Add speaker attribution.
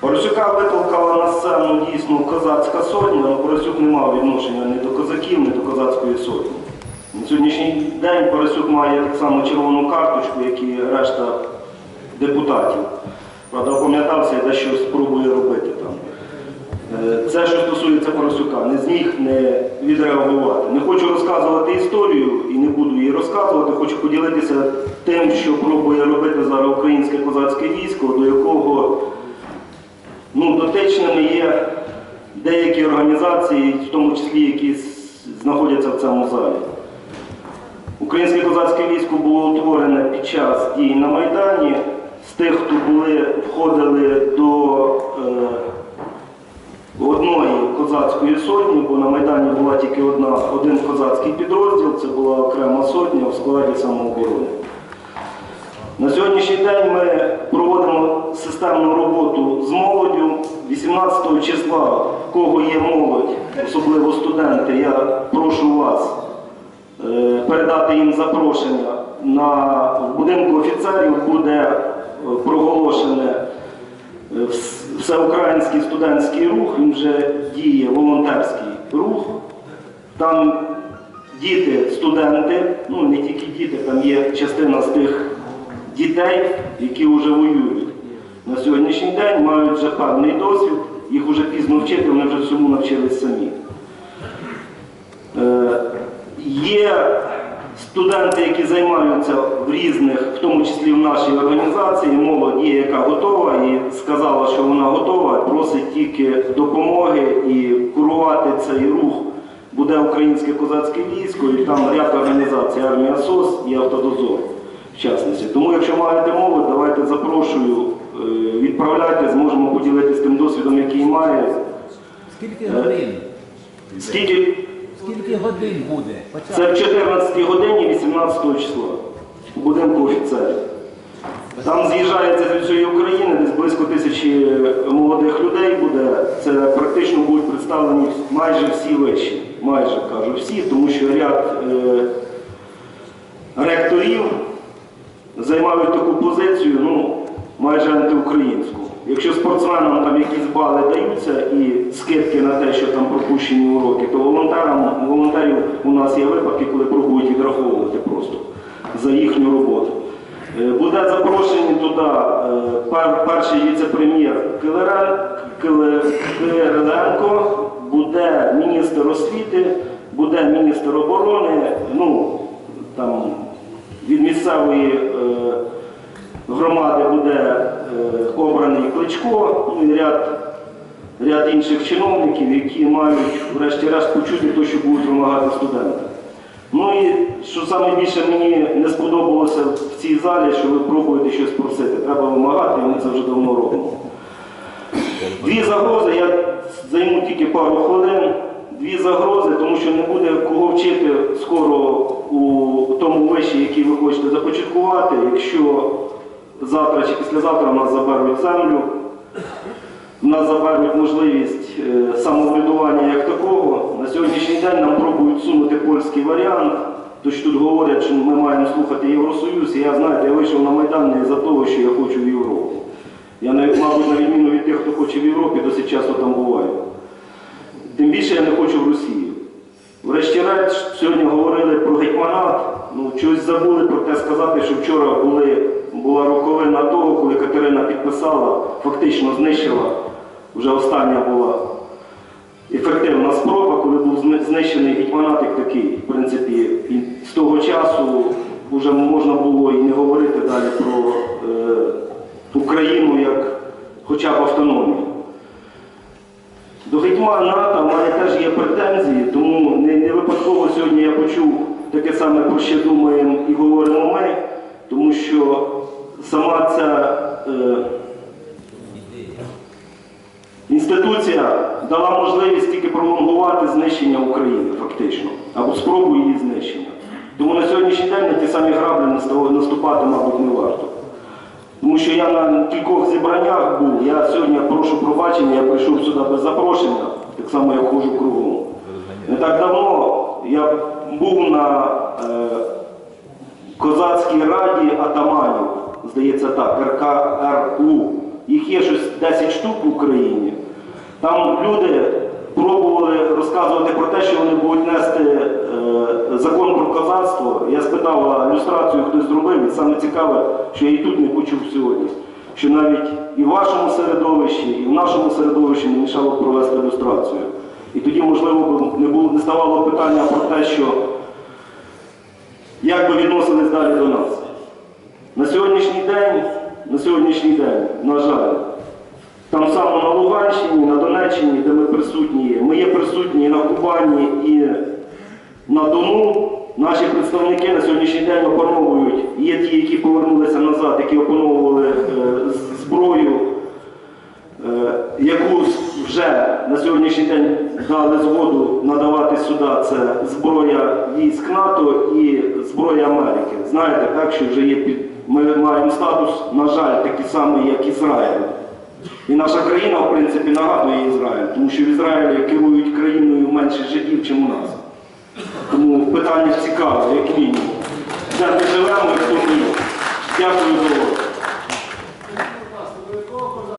Speaker 1: Парасюка викликала на сцену дійсно козацька сотня, але Парасюк не мав відношення ні до козаків, ні до козацької сотні. На сьогоднішній день Парасюк має так само червону карточку, як і решта депутатів. Правда, опам'ятався і дещо спробує робити там. Е, Це, що стосується Парасюка, не зміг не відреагувати. Не хочу розказувати історію і не буду її розказувати. Хочу поділитися тим, що пробує робити зараз українське козацьке військо, до якого ну, дотичними є деякі організації, в тому числі які знаходяться в цьому залі. Українське козацьке військо було утворене під час дій на Майдані. З тих, хто були, входили до е, одної козацької сотні, бо на Майдані була тільки одна, один козацький підрозділ, це була окрема сотня в складі самооборони. На сьогоднішній день ми проводимо системну роботу з молоддю. 18 числа, кого є молодь, особливо студенти, я прошу вас е, передати їм запрошення. На будинку офіцерів буде е, проголошене е, всеукраїнський студентський рух, він вже діє волонтерський рух. Там діти, студенти, ну не тільки діти, там є частина з тих дітей, які вже воюють. На сьогоднішній день мають вже певний досвід, їх вже пізно вчити, вони вже всьому навчились самі. Е, Є студенти, які займаються в різних, в тому числі в нашій організації, молодь є, яка готова і сказала, що вона готова, просить тільки допомоги і курувати цей рух буде українське козацьке військо, і там ряд організацій, армія СОС і Автодозор, в частності. Тому, якщо маєте молодь, давайте запрошую, відправляйте, зможемо поділитися тим досвідом, який має.
Speaker 2: Скільки годин?
Speaker 1: Скільки
Speaker 2: Скільки годин буде?
Speaker 1: Це в 14 годині 18 числа у будинку офіцерів. Там з'їжджається з всієї України, десь близько тисячі молодих людей буде. Це практично будуть представлені майже всі вищі. Майже кажу всі, тому що ряд е, ректорів займають таку позицію, ну, майже антиукраїнську. Якщо спортсменам там якісь бали даються і скидки на те, що там пропущені уроки, то волонтерам, волонтерів у нас є випадки, коли пробують відраховувати просто за їхню роботу. Е, Буде запрошені туди е, пер- перший віце-прем'єр Кириленко, буде міністр освіти, буде міністр оборони, ну, там, від місцевої е, громади буде е, обраний Кличко, ну і ряд, ряд інших чиновників, які мають врешті-решт почути те, що будуть вимагати студенти. Ну і що саме більше мені не сподобалося в цій залі, що ви пробуєте щось просити. Треба вимагати, і ми це вже давно робимо. Дві загрози, я займу тільки пару хвилин. Дві загрози, тому що не буде кого вчити скоро у тому виші, який ви хочете започаткувати, якщо завтра чи післязавтра нас заберуть землю, нас заберуть можливість е, самоврядування як такого. На сьогоднішній день нам пробують сунути польський варіант. Тож тут говорять, що ми маємо слухати Євросоюз, і я знаєте, я вийшов на Майдан не за того, що я хочу в Європу. Я, мабуть, на відміну від тих, хто хоче в Європі, досить часто там буваю. Тим більше я не хочу в Росію. Врешті-решт, сьогодні говорили про гетьманат. Ну, чогось забули про те сказати, що вчора були, була роковина того, коли Катерина підписала, фактично знищила, вже остання була ефективна спроба, коли був знищений гетьманат як такий. В принципі, і з того часу вже можна було і не говорити далі про е, Україну як хоча б автономію. До гетьманата в мене теж є претензії, тому не, не випадково сьогодні я почув таке саме, про що думаємо і говоримо ми, тому що сама ця е, інституція дала можливість тільки пролонгувати знищення України, фактично, або спробу її знищення. Тому на сьогоднішній день на ті самі граблі наступати, мабуть, не варто. Тому що я на кількох зібраннях був, я сьогодні прошу пробачення, я прийшов сюди без запрошення, так само я ходжу кругом. Не так давно я був на е, Козацькій раді атаманів, здається так, РКРУ. Їх є щось 10 штук в Україні. Там люди пробували розказувати про те, що вони будуть нести закон про козацтво. Я спитав, люстрацію хтось зробив, і саме цікаве, що я і тут не почув сьогодні. Що навіть і в вашому середовищі, і в нашому середовищі не мішало б провести люстрацію. І тоді, можливо, не було не ставало питання про те, що як би відносились далі до нас. На сьогоднішній день, на сьогоднішній день, на жаль, там само на Луганщині, на Донеччині, де ми присутні. Ми є присутні і на Кубані і на Дону. Наші представники на сьогоднішній день опановують. Є ті, які повернулися назад, які опановували е, зброю, е, яку вже на сьогоднішній день дали згоду надавати сюди. Це зброя військ НАТО і зброя Америки. Знаєте, так, що вже є під. Ми маємо статус, на жаль, такий самий, як Ізраїль. І наша країна, в принципі, нагадує Ізраїль, тому що в Ізраїлі керують країною менше жидів, ніж у нас. Тому питання цікаве, як мінімум. Де ми живемо і хто ми. Дякую за увагу.